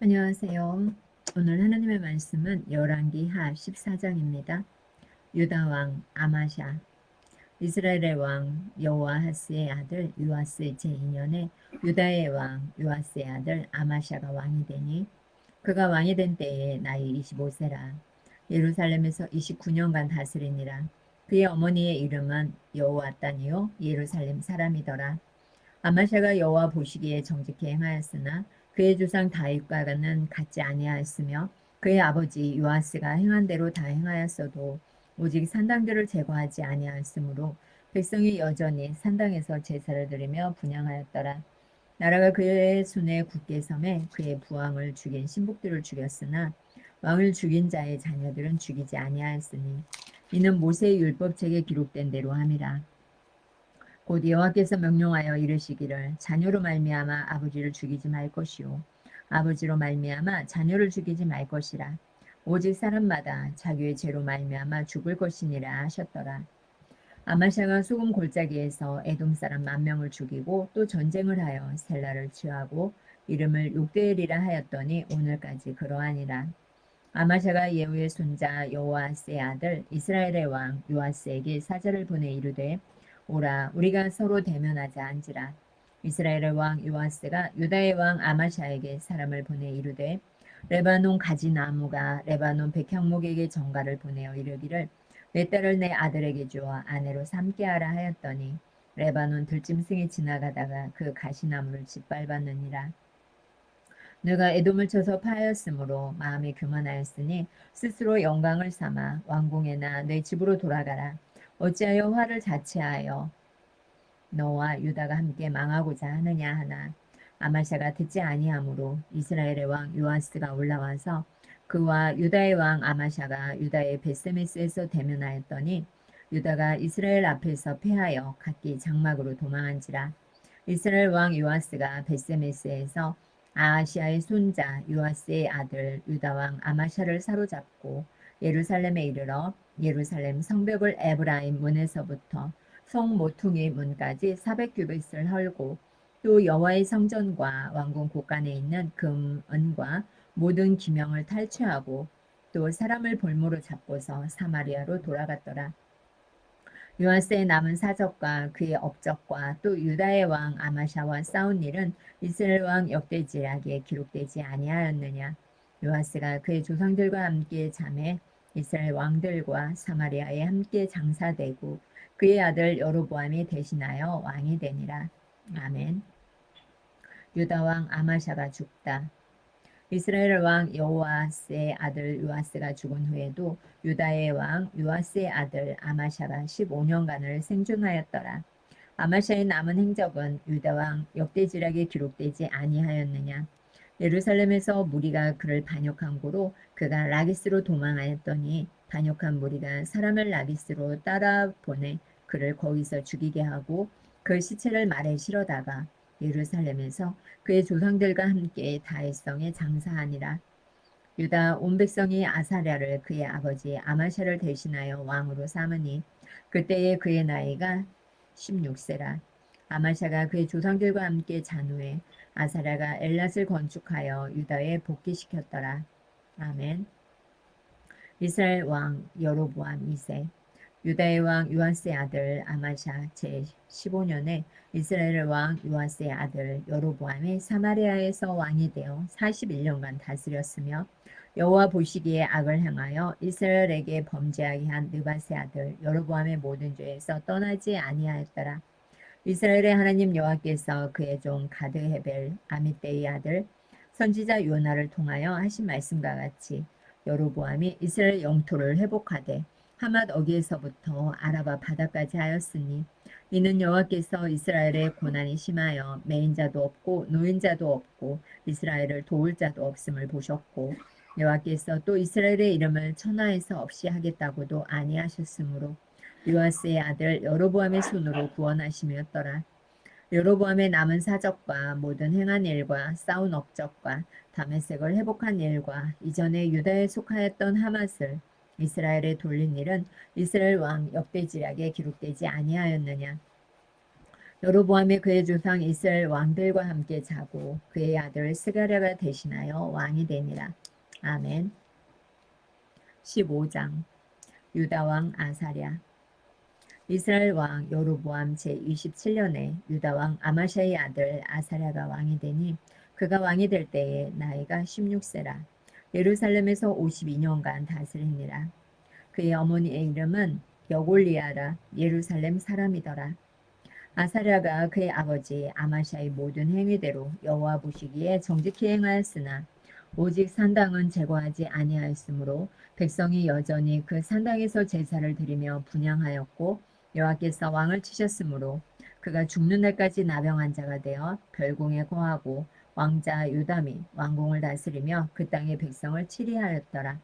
안녕하세요. 오늘 하나님의 말씀은 열왕기 하 14장입니다. 유다 왕 아마샤 이스라엘의 왕 여호아하스의 아들 요아스 제2년에 유다의 왕 요아스의 아들 아마샤가 왕이 되니 그가 왕이 된 때에 나이 25세라 예루살렘에서 29년간 다스리니라 그의 어머니의 이름은 여호아따니요 예루살렘 사람이더라 아마샤가 여호와 보시기에 정직히 행하였으나 그의 조상 다윗과 는 같지 아니하였으며 그의 아버지 요아스가 행한 대로 다 행하였어도 오직 산당들을 제거하지 아니하였으므로 백성이 여전히 산당에서 제사를 드리며 분양하였더라. 나라가 그의 손에 굳게 섬에 그의 부왕을 죽인 신복들을 죽였으나 왕을 죽인 자의 자녀들은 죽이지 아니하였으니 이는 모세의 율법책에 기록된 대로 함이라. 곧 여호와께서 명령하여 이르시기를 자녀로 말미암아 아버지를 죽이지 말 것이요. 아버지로 말미암아 자녀를 죽이지 말 것이라. 오직 사람마다 자기의 죄로 말미암아 죽을 것이니라 하셨더라. 아마샤가 소금 골짜기에서 에돔 사람 만 명을 죽이고 또 전쟁을 하여 셀라를 취하고 이름을 욕대엘이라 하였더니 오늘까지 그러하니라. 아마샤가 예후의 손자 여호아스의 아들 이스라엘의 왕 요아스에게 사자를 보내 이르되 오라 우리가 서로 대면하자 한지라. 이스라엘의 왕 요아스가 유다의 왕 아마샤에게 사람을 보내 이르되 레바논 가지 나무가 레바논 백향목에게 정가를 보내어 이르기를 내 딸을 내 아들에게 주어 아내로 삼게 하라 하였더니 레바논 들짐승이 지나가다가 그 가시나무를 짓밟았느니라. 내가 에돔을 쳐서 파하였으므로 마음이 교만하였으니 스스로 영광을 삼아 왕궁에나 내 집으로 돌아가라 어찌하여 화를 자체하여 너와 유다가 함께 망하고자 하느냐 하나? 아마샤가 듣지 아니하므로 이스라엘의 왕 요아스가 올라와서 그와 유다의 왕 아마샤가 유다의 베세메스에서 대면하였더니 유다가 이스라엘 앞에서 패하여 각기 장막으로 도망한지라. 이스라엘 왕 요아스가 베세메스에서 아하시아의 손자 요아스의 아들 유다 왕 아마샤를 사로잡고 예루살렘에 이르러 예루살렘 성벽을 에브라임 문에서부터 성 모퉁이 문까지 400규빗을 헐고 또 여호와의 성전과 왕궁 곳간에 있는 금, 은과 모든 기명을 탈취하고 또 사람을 볼모로 잡고서 사마리아로 돌아갔더라. 요아스의 남은 사적과 그의 업적과 또 유다의 왕 아마샤와 싸운 일은 이스라엘 왕 역대지략에 기록되지 아니하였느냐. 요아스가 그의 조상들과 함께 잠에 이스라엘 왕들과 사마리아에 함께 장사되고 그의 아들 여로보암이 대신하여 왕이 되니라. 아멘. 유다 왕 아마샤가 죽다. 이스라엘 왕 여호아스의 아들 요아스가 죽은 후에도 유다의 왕 요아스의 아들 아마샤가 15년간을 생존하였더라. 아마샤의 남은 행적은 유다 왕 역대지략에 기록되지 아니하였느냐. 예루살렘에서 무리가 그를 반역한 고로 그가 라기스로 도망하였더니 반역한 무리가 사람을 라기스로 따라 보내 그를 거기서 죽이게 하고 그 시체를 말에 실어다가 예루살렘에서 그의 조상들과 함께 다윗성에 장사하니라. 유다 온 백성이 아사랴를 그의 아버지 아마샤를 대신하여 왕으로 삼으니 그때의 그의 나이가 16세라. 아마샤가 그의 조상들과 함께 잔후에 아사랴가 엘랏을 건축하여 유다에 복귀시켰더라. 아멘. 이스라엘 왕 여로보암 2세 유다의 왕 요아스의 아들 아마샤 제 15년에 이스라엘 왕 요아스의 아들 여로보암이 사마리아에서 왕이 되어 41년간 다스렸으며 여호와 보시기에 악을 행하여 이스라엘에게 범죄하게 한 느바스의 아들 여로보암의 모든 죄에서 떠나지 아니하였더라. 이스라엘의 하나님 여호와께서 그의 종 가드 헤벨 아미떼의 아들 선지자 요나를 통하여 하신 말씀과 같이 여로보암이 이스라엘 영토를 회복하되 하맛 어기에서부터 아라바 바다까지 하였으니 이는 여호와께서 이스라엘의 고난이 심하여 매인자도 없고 노인자도 없고 이스라엘을 도울 자도 없음을 보셨고 여호와께서 또 이스라엘의 이름을 천하에서 없이 하겠다고도 아니하셨으므로 요아스의 아들 여로보암의 손으로 구원하심이었더라. 여로보암의 남은 사적과 모든 행한 일과 싸운 업적과 다메섹을 회복한 일과 이전에 유다에 속하였던 하맛을 이스라엘에 돌린 일은 이스라엘 왕 역대지략에 기록되지 아니하였느냐. 여로보암이 그의 조상 이스라엘 왕들과 함께 자고 그의 아들 스가랴가 대신하여 왕이 되니라. 아멘. 15장 유다 왕 아사랴 이스라엘 왕 여로보암 제27년에 유다 왕 아마샤의 아들 아사랴가 왕이 되니 그가 왕이 될 때에 나이가 16세라. 예루살렘에서 52년간 다스리니라. 그의 어머니의 이름은 여골리아라 예루살렘 사람이더라. 아사랴가 그의 아버지 아마샤의 모든 행위대로 여호와 보시기에 정직히 행하였으나 오직 산당은 제거하지 아니하였으므로 백성이 여전히 그 산당에서 제사를 드리며 분양하였고 여호와께서 왕을 치셨으므로 그가 죽는 날까지 나병한 자가 되어 별궁에 거하고 왕자 유담이 왕궁을 다스리며 그 땅의 백성을 치리하였더라.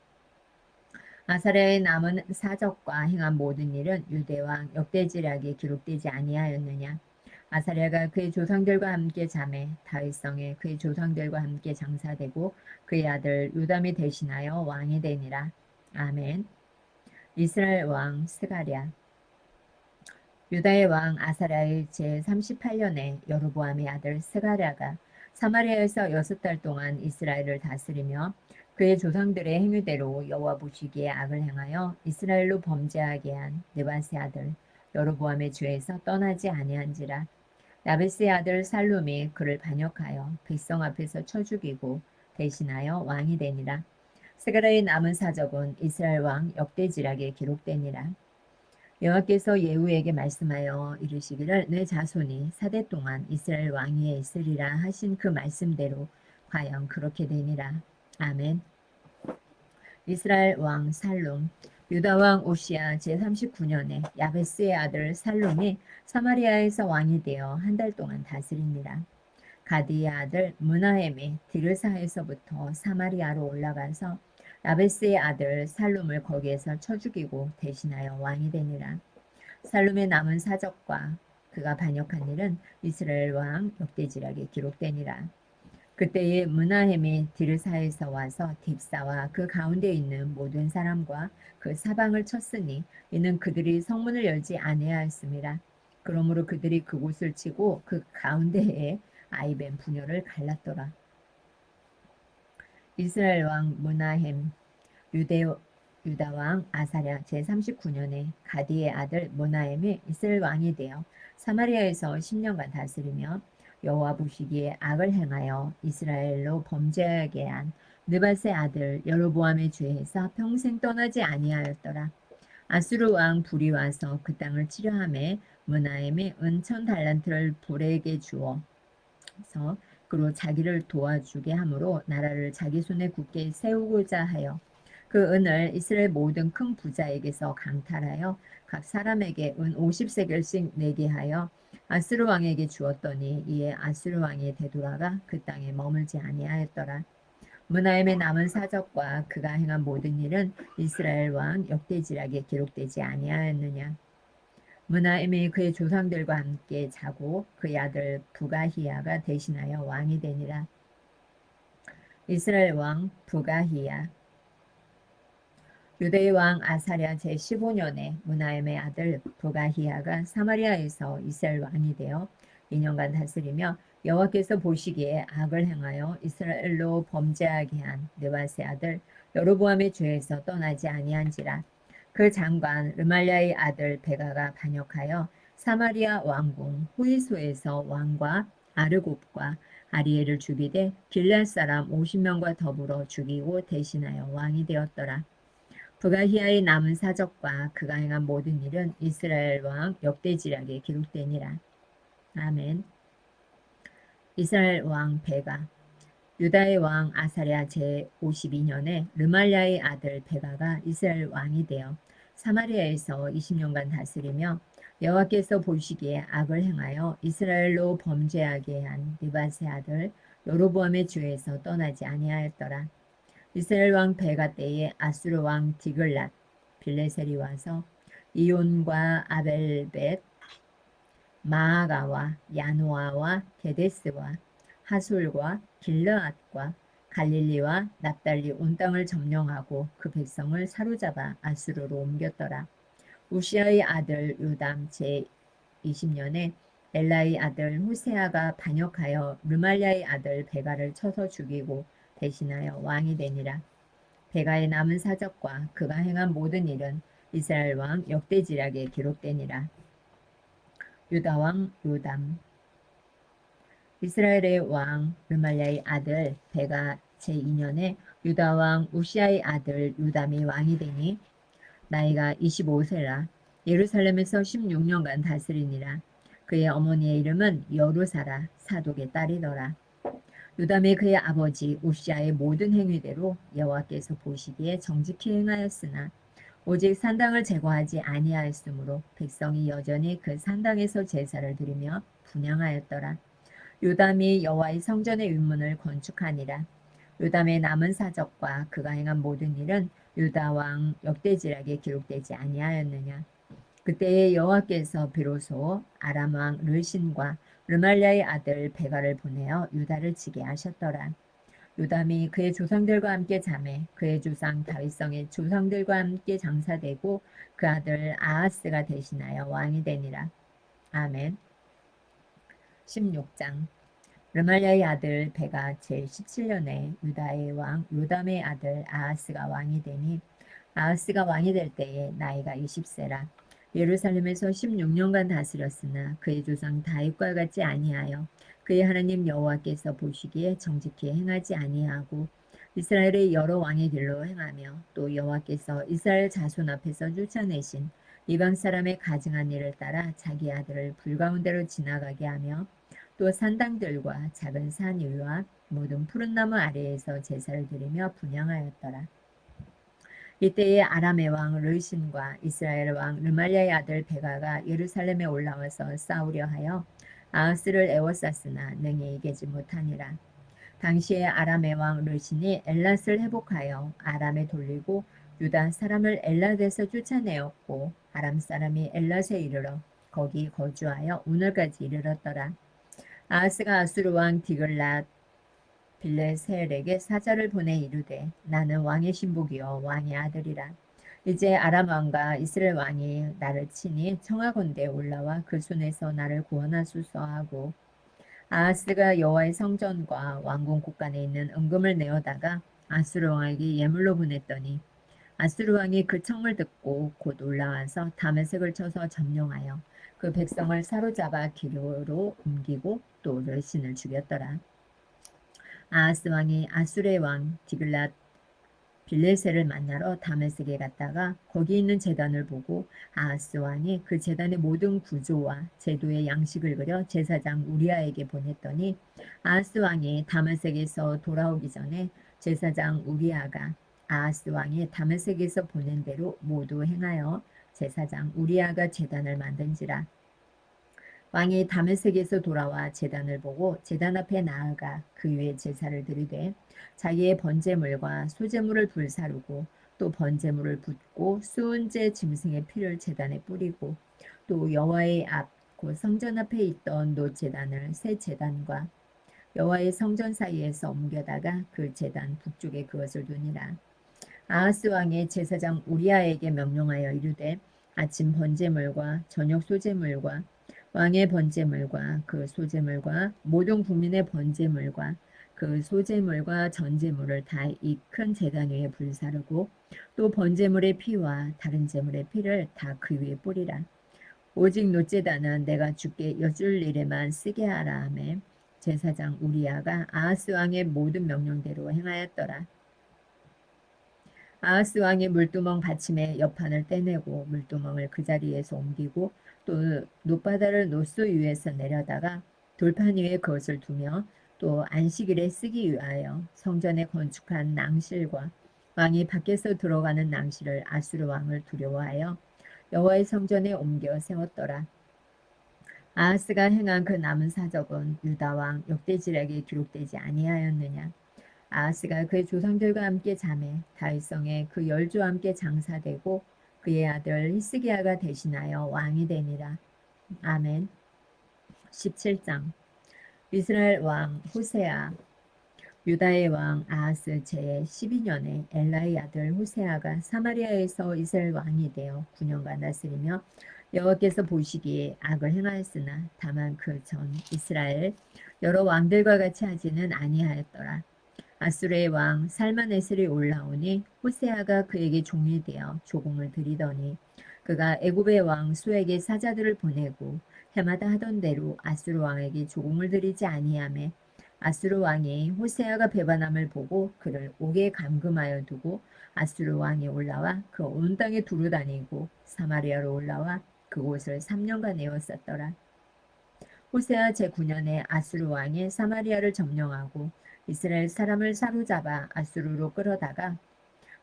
아사랴의 남은 사적과 행한 모든 일은 유대왕 역대지략에 기록되지 아니하였느냐. 아사랴가 그의 조상들과 함께 잠에 다윗성에 그의 조상들과 함께 장사되고 그의 아들 유담이 대신하여 왕이 되니라. 아멘. 이스라엘 왕 스가랴 유다의 왕 아사랴의 제38년에 여로보암의 아들 스가랴가 사마리아에서 여섯 달 동안 이스라엘을 다스리며 그의 조상들의 행위대로 여호와 보시기에 악을 행하여 이스라엘로 범죄하게 한 느바스의 아들 여로보암의 죄에서 떠나지 아니한지라. 나베스의 아들 살룸이 그를 반역하여 백성 앞에서 쳐 죽이고 대신하여 왕이 되니라. 스가랴의 남은 사적은 이스라엘 왕 역대지락에 기록되니라 여호와께서 예후에게 말씀하여 이르시기를 내 자손이 사대 동안 이스라엘 왕위에 있으리라 하신 그 말씀대로 과연 그렇게 되니라. 아멘. 이스라엘 왕 살룸 유다 왕 오시아 제39년에 야베스의 아들 살룸이 사마리아에서 왕이 되어 한 달 동안 다스립니다. 가디의 아들 문하햄이 디르사에서부터 사마리아로 올라가서 야베스의 아들 살룸을 거기에서 쳐 죽이고 대신하여 왕이 되니라. 살룸의 남은 사적과 그가 반역한 일은 이스라엘 왕 역대지락에 기록되니라. 그때에 문하햄이 디르사에서 와서 딥사와 그 가운데 있는 모든 사람과 그 사방을 쳤으니 이는 그들이 성문을 열지 아니하였습니다. 그러므로 그들이 그곳을 치고 그 가운데에 아이벤 부녀를 갈랐더라. 이스라엘 왕 문하햄 유대 유다 왕 아사랴 제39년에 가디의 아들 문하햄이 이스라엘 왕이 되어 사마리아에서 10년간 다스리며 여호와 보시기에 악을 행하여 이스라엘로 범죄하게 한 느바스의 아들 여로보암의 죄에서 평생 떠나지 아니하였더라. 아수르 왕 불이 와서 그 땅을 치려함에 문하임이 은천 달란트를 불에게 주어서 그로 자기를 도와주게 함으로 나라를 자기 손에 굳게 세우고자 하여 그 은을 이스라엘 모든 큰 부자에게서 강탈하여 각 사람에게 은 50세겔씩 내게 하여 아스루 왕에게 주었더니 이에 아스루 왕이 되돌아가 그 땅에 머물지 아니하였더라. 문하임의 남은 사적과 그가 행한 모든 일은 이스라엘 왕 역대지락에 기록되지 아니하였느냐. 문하임이 그의 조상들과 함께 자고 그의 아들 부가히야가 대신하여 왕이 되니라. 이스라엘 왕 부가히야 유대의 왕 아사랴 제15년에 문하임의 아들 부가히야가 사마리아에서 이스라엘 왕이 되어 2년간 다스리며 여호와께서 보시기에 악을 행하여 이스라엘로 범죄하게 한 느바스의 아들 여로보암의 죄에서 떠나지 아니한지라 그 장관 르말랴의 아들 베가가 반역하여 사마리아 왕궁 후이소에서 왕과 아르곱과 아리엘을 죽이되 길랄 사람 50명과 더불어 죽이고 대신하여 왕이 되었더라. 부가히아의 남은 사적과 그가 행한 모든 일은 이스라엘 왕 역대지락에 기록되니라. 아멘. 이스라엘 왕 베가 유다의 왕 아사랴 제52년에 르말랴의 아들 베가가 이스라엘 왕이 되어 사마리아에서 20년간 다스리며 여호와께서 보시기에 악을 행하여 이스라엘로 범죄하게 한 느바스의 아들 여로보암의 죄에서 떠나지 아니하였더라. 이스라엘 왕 베가 때에 아수르 왕 디글랏 빌레셀이 와서 이온과 아벨벳 마아가와 야노아와 게데스와 하술과 길르앗과 갈릴리와 납달리 온 땅을 점령하고 그 백성을 사로잡아 아수르로 옮겼더라. 우시아의 아들 요담 제 20년에 엘라의 아들 후세아가 반역하여 르말리아의 아들 베가를 쳐서 죽이고 대신하여 왕이 되니라. 베가의 남은 사적과 그가 행한 모든 일은 이스라엘 왕 역대지략에 기록되니라. 유다 왕 요담 이스라엘의 왕 르말리아의 아들 베가 제2년에 유다 왕 우시아의 아들 요담이 왕이 되니 나이가 25세라 예루살렘에서 16년간 다스리니라. 그의 어머니의 이름은 여루사라 사독의 딸이더라. 요담이 그의 아버지 우시아의 모든 행위대로 여호와께서 보시기에 정직히 행하였으나 오직 산당을 제거하지 아니하였으므로 백성이 여전히 그 산당에서 제사를 드리며 분양하였더라. 요담이 여호와의 성전의 윗문을 건축하니라. 요담의 남은 사적과 그가 행한 모든 일은 유다 왕 역대지락에 기록되지 아니하였느냐. 그때에 여호와께서 비로소 아람 왕 르신과 르말리아의 아들 베가를 보내어 유다를 치게 하셨더라. 요담이 그의 조상들과 함께 잠에 그의 조상 다윗성의 조상들과 함께 장사되고 그 아들 아하스가 대신하여 왕이 되니라. 아멘. 16장. 르말리아의 아들 베가 제17년에 유다의 왕 요담의 아들 아하스가 왕이 되니 아하스가 왕이 될 때에 나이가 20세라. 예루살렘에서 16년간 다스렸으나 그의 조상 다윗과 같지 아니하여 그의 하나님 여호와께서 보시기에 정직히 행하지 아니하고 이스라엘의 여러 왕의 길로 행하며 또 여호와께서 이스라엘 자손 앞에서 쫓아내신 이방 사람의 가증한 일을 따라 자기 아들을 불 가운데로 지나가게 하며 또 산당들과 작은 산 위와 모든 푸른 나무 아래에서 제사를 드리며 분양하였더라. 이때에 아람의 왕 르신과 이스라엘 왕 르말리아의 아들 베가가 예루살렘에 올라와서 싸우려 하여 아하스를 애워쌌으나 능히 이기지 못하니라. 당시에 아람의 왕 르신이 엘랏을 회복하여 아람에 돌리고 유다 사람을 엘랏에서 쫓아내었고 아람 사람이 엘랏에 이르러 거기 거주하여 오늘까지 이르렀더라. 아하스가 아수르 왕 디글랏 빌레셀에게 사자를 보내 이르되 나는 왕의 신복이요 왕의 아들이라. 이제 아람 왕과 이스라엘 왕이 나를 치니 청하건대 올라와 그 손에서 나를 구원하소서 하고 아하스가 여호와의 성전과 왕궁 곳간에 있는 은금을 내어다가 아수르 왕에게 예물로 보냈더니 아수르 왕이 그 청을 듣고 곧 올라와서 다메색을 쳐서 점령하여 그 백성을 사로잡아 기로로 옮기고 또 르신을 죽였더라. 아하스 왕이 아수르의 왕 디글랏 빌레셀을 만나러 다메섹에 갔다가 거기 있는 재단을 보고 아하스 왕이 그 재단의 모든 구조와 제도의 양식을 그려 제사장 우리아에게 보냈더니 아하스 왕이 다메섹에서 돌아오기 전에 제사장 우리아가 아하스 왕이 다메섹에서 보낸 대로 모두 행하여 제사장 우리아가 제단을 만든지라. 왕이 다메섹에서 돌아와 제단을 보고 제단 앞에 나아가 그 위에 제사를 드리되 자기의 번제물과 소제물을 불사르고 또 번제물을 붓고 수은제 짐승의 피를 제단에 뿌리고 또 여호와의 앞 곧 성전 앞에 있던 노 제단을 새 제단과 여호와의 성전 사이에서 옮겨다가 그 제단 북쪽에 그것을 두니라 아하스 왕의 제사장 우리아에게 명령하여 이르되 아침 번제물과 저녁 소제물과 왕의 번제물과 그 소제물과 모든 국민의 번제물과 그 소제물과 전제물을 다 이큰 제단 위에 불사르고 또 번제물의 피와 다른 제물의 피를 다 그 위에 뿌리라. 오직 노제단은 내가 주께 여줄 일에만 쓰게 하라 하매 제사장 우리아가 아하스 왕의 모든 명령대로 행하였더라. 아하스 왕이 물두멍 받침의 옆판을 떼내고 물두멍을 그 자리에서 옮기고 또 노바다를 노수 위에서 내려다가 돌판 위에 그것을 두며 또 안식일에 쓰기 위하여 성전에 건축한 낭실과 왕이 밖에서 들어가는 낭실을 아수르 왕을 두려워하여 여호와의 성전에 옮겨 세웠더라. 아하스가 행한 그 남은 사적은 유다 왕 역대지략에 기록되지 아니하였느냐. 아하스가 그의 조상들과 함께 잠에 다윗성에 그 열조와 함께 장사되고 그의 아들 히스기야가 대신하여 왕이 되니라. 아멘. 17장 이스라엘 왕 호세아 유다의 왕 아하스 제 12년에 엘라의 아들 호세아가 사마리아에서 이스라엘 왕이 되어 9년간 다스리며 여호와께서 보시기에 악을 행하였으나 다만 그 전 이스라엘 여러 왕들과 같이 하지는 아니하였더라. 아수르의 왕 살마네슬이 올라오니 호세아가 그에게 종이 되어 조공을 드리더니 그가 애굽의 왕 수에게 사자들을 보내고 해마다 하던 대로 아수르 왕에게 조공을 드리지 아니하매 아수르 왕이 호세아가 배반함을 보고 그를 옥에 감금하여 두고 아수르 왕이 올라와 그 온 땅에 두루 다니고 사마리아로 올라와 그곳을 3년간 에웠었더라. 호세아 제9년에 아수르 왕이 사마리아를 점령하고 이스라엘 사람을 사로잡아 아수르로 끌어다가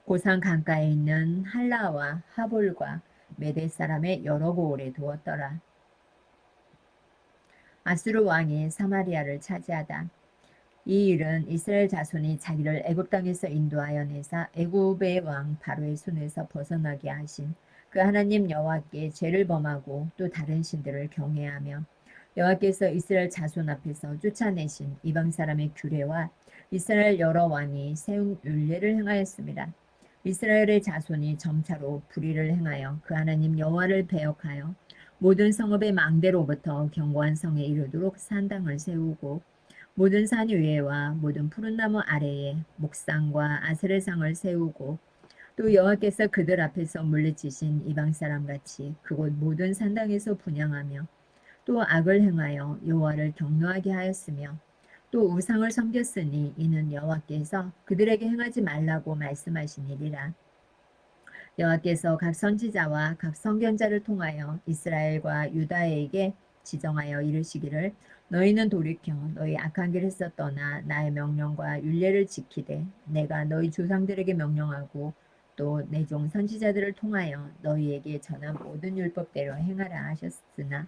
고산 강가에 있는 할라와 하볼과 메대 사람의 여러 고을에 두었더라. 아수르 왕이 사마리아를 차지하다. 이 일은 이스라엘 자손이 자기를 애굽 땅에서 인도하여 내사 애굽의 왕 바로의 손에서 벗어나게 하신 그 하나님 여호와께 죄를 범하고 또 다른 신들을 경외하며 여호와께서 이스라엘 자손 앞에서 쫓아내신 이방 사람의 규례와 이스라엘 여러 왕이 세운 율례를 행하였습니다. 이스라엘의 자손이 점차로 불의를 행하여 그 하나님 여호와를 배역하여 모든 성읍의 망대로부터 견고한 성에 이르도록 산당을 세우고 모든 산 위에와 모든 푸른 나무 아래에 목상과 아스레상을 세우고 또 여호와께서 그들 앞에서 물리치신 이방 사람 같이 그곳 모든 산당에서 분양하며 또 악을 행하여 여호와를 경노하게 하였으며 또 우상을 섬겼으니 이는 여호와께서 그들에게 행하지 말라고 말씀하신 일이라. 여호와께서 각 선지자와 각 선견자를 통하여 이스라엘과 유다에게 지정하여 이르시기를 너희는 돌이켜 너희 악한 길에서 떠나 나의 명령과 율례를 지키되 내가 너희 조상들에게 명령하고 또 내 종 선지자들을 통하여 너희에게 전한 모든 율법대로 행하라 하셨으나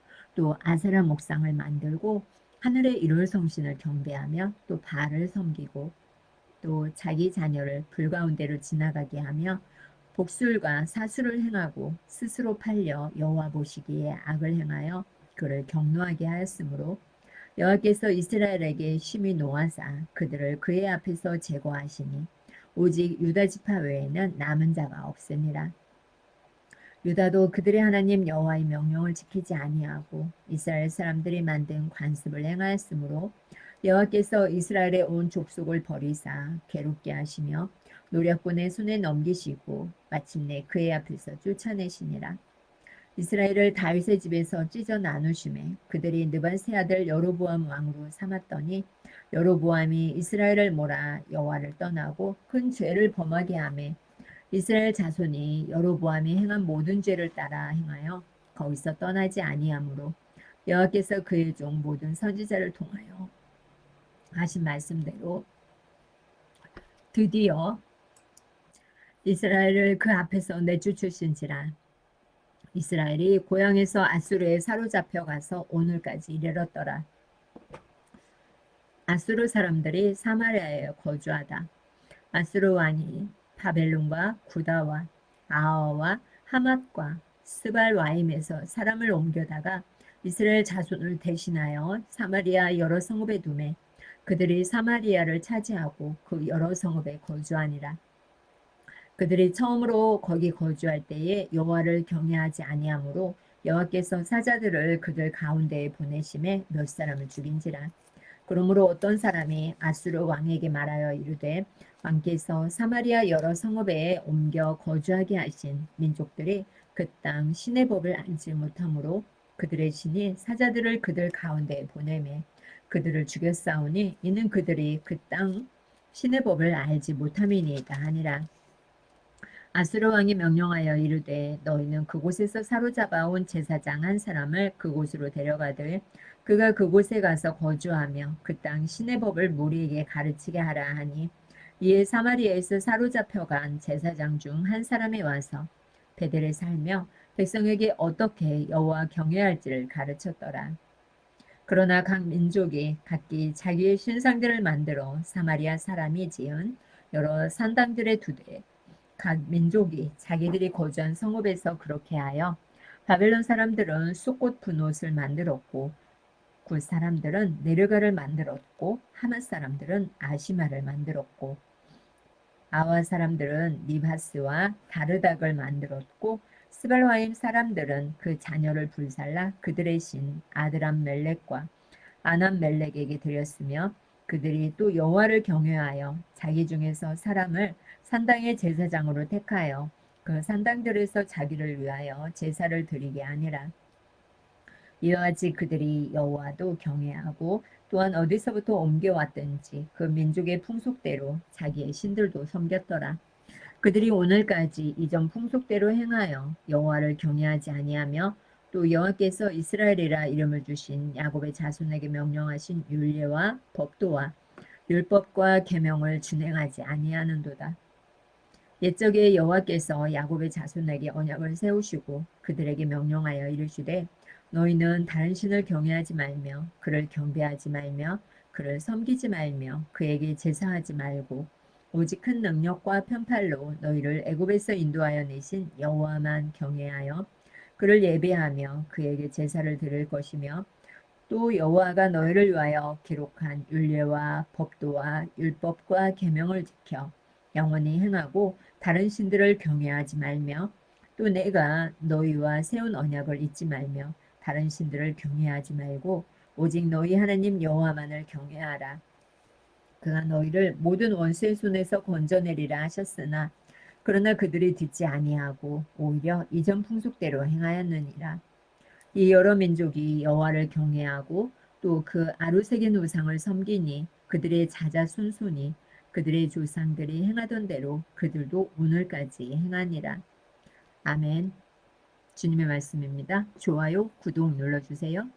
또 아세라 목상을 만들고 하늘의 일월 성신을 경배하며 또 바알을 섬기고 또 자기 자녀를 불 가운데로 지나가게 하며 복술과 사수를 행하고 스스로 팔려 여호와 보시기에 악을 행하여 그를 경노하게 하였으므로 여호와께서 이스라엘에게 심히 노하사 그들을 그의 앞에서 제거하시니 오직 유다 지파 외에는 남은 자가 없으니라. 유다도 그들의 하나님 여호와의 명령을 지키지 아니하고 이스라엘 사람들이 만든 관습을 행하였으므로 여호와께서 이스라엘의 온 족속을 버리사 괴롭게 하시며 노략군의 손에 넘기시고 마침내 그의 앞에서 쫓아내시니라. 이스라엘을 다윗의 집에서 찢어 나누심에 그들이 느발세 아들 여로보암 왕으로 삼았더니 여로보암이 이스라엘을 몰아 여호와를 떠나고 큰 죄를 범하게 하매 이스라엘 자손이 여로보암이 행한 모든 죄를 따라 행하여 거기서 떠나지 아니하므로 여호와께서 그의 종 모든 선지자를 통하여 하신 말씀대로 드디어 이스라엘을 그 앞에서 내쫓으신지라 이스라엘이 고향에서 아수르에 사로잡혀 가서 오늘까지 이르렀더라. 아수르 사람들이 사마리아에 거주하다. 아수르 왕이 바벨론과 구다와 아어와 하맛과 스발와임에서 사람을 옮겨다가 이스라엘 자손을 대신하여 사마리아 여러 성읍에 두매 그들이 사마리아를 차지하고 그 여러 성읍에 거주하니라. 그들이 처음으로 거기 거주할 때에 여호와를 경외하지 아니하므로 여호와께서 사자들을 그들 가운데에 보내심에 몇 사람을 죽인지라. 그러므로 어떤 사람이 아수르 왕에게 말하여 이르되 왕께서 사마리아 여러 성읍에 옮겨 거주하게 하신 민족들이 그 땅 신의 법을 알지 못하므로 그들의 신이 사자들을 그들 가운데에 보내매 그들을 죽였사오니 이는 그들이 그 땅 신의 법을 알지 못함이니이다 하니라. 아수르 왕이 명령하여 이르되 너희는 그곳에서 사로잡아 온 제사장 한 사람을 그곳으로 데려가되 그가 그곳에 가서 거주하며 그 땅 신의 법을 무리에게 가르치게 하라 하니 이에 사마리아에서 사로잡혀 간 제사장 중 한 사람이 와서 베델에 살며 백성에게 어떻게 여호와 경외할지를 가르쳤더라. 그러나 각 민족이 각기 자기의 신상들을 만들어 사마리아 사람이 지은 여러 산당들에 두되 각 민족이 자기들이 거주한 성읍에서 그렇게 하여 바벨론 사람들은 쑥꽃 분옷을 만들었고 굿 사람들은 네르가를 만들었고 하맛 사람들은 아시마를 만들었고 아와 사람들은 니바스와 다르닥을 만들었고 스발와임 사람들은 그 자녀를 불살라 그들의 신 아드람 멜렉과 아남 멜렉에게 드렸으며 그들이 또 여호와를 경외하여 자기 중에서 사람을 산당의 제사장으로 택하여 그 산당들에서 자기를 위하여 제사를 드리게 하니라. 이와 같이 그들이 여호와도 경외하고 또한 어디서부터 옮겨왔든지 그 민족의 풍속대로 자기의 신들도 섬겼더라. 그들이 오늘까지 이전 풍속대로 행하여 여호와를 경외하지 아니하며 또 여호와께서 이스라엘이라 이름을 주신 야곱의 자손에게 명령하신 율례와 법도와 율법과 계명을 준행하지 아니하는도다. 옛적에 여호와께서 야곱의 자손에게 언약을 세우시고 그들에게 명령하여 이르시되 너희는 다른 신을 경외하지 말며 그를 경배하지 말며 그를 섬기지 말며 그에게 제사하지 말고 오직 큰 능력과 편팔로 너희를 애굽에서 인도하여 내신 여호와만 경외하여 그를 예배하며 그에게 제사를 드릴 것이며 또 여호와가 너희를 위하여 기록한 율례와 법도와 율법과 계명을 지켜 영원히 행하고 다른 신들을 경외하지 말며 또 내가 너희와 세운 언약을 잊지 말며 다른 신들을 경외하지 말고 오직 너희 하나님 여호와만을 경외하라. 그가 너희를 모든 원수의 손에서 건져내리라 하셨으나 그러나 그들이 듣지 아니하고 오히려 이전 풍속대로 행하였느니라. 이 여러 민족이 여호와를 경외하고 또 그 아루색의 우상을 섬기니 그들의 자자 순순히 그들의 조상들이 행하던 대로 그들도 오늘까지 행하니라. 아멘. 주님의 말씀입니다. 좋아요, 구독 눌러주세요.